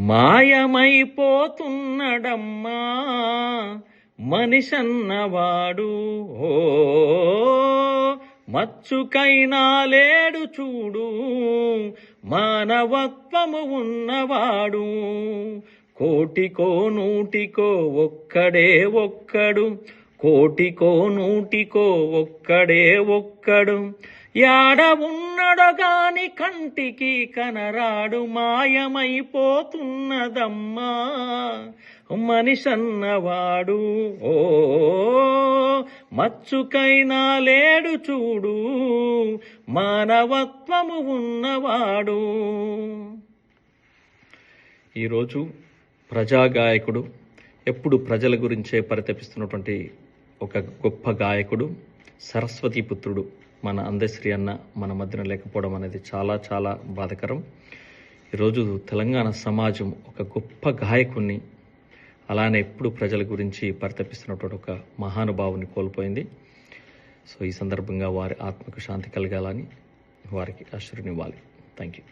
మాయమైపోతున్నడమ్మా మనిషన్నవాడు. ఓ మచ్చుకైనా లేడు చూడు మానవత్వము ఉన్నవాడు. కోటికో నూటికో ఒక్కడే ఒక్కడు కోటికో నూటికో ఒక్కడే ఒక్కడు. యాడ ఉన్నడో గాని కంటికి కనరాడు మాయమైపోతున్నదమ్మా. మనిషన్నవాడు ఓ మచ్చుకైనా లేడు చూడు మానవత్వము ఉన్నవాడు. ఈరోజు ప్రజాగాయకుడు ఎప్పుడు ప్రజల గురించే పరితపిస్తున్నటువంటి ఒక గొప్ప గాయకుడు సరస్వతి పుత్రుడు. మన అందశ్రీ అన్న మన మధ్యన లేకపోవడం అనేది చాలా చాలా బాధకరం. ఈరోజు తెలంగాణ సమాజం ఒక గొప్ప గాయకుణ్ణి అలానే ఎప్పుడు ప్రజల గురించి పరితపిస్తున్నటువంటి ఒక మహానుభావుని కోల్పోయింది. సో ఈ సందర్భంగా వారి ఆత్మకు శాంతి కలగాలని వారికి అశ్రునివ్వాలి థ్యాంక్ యూ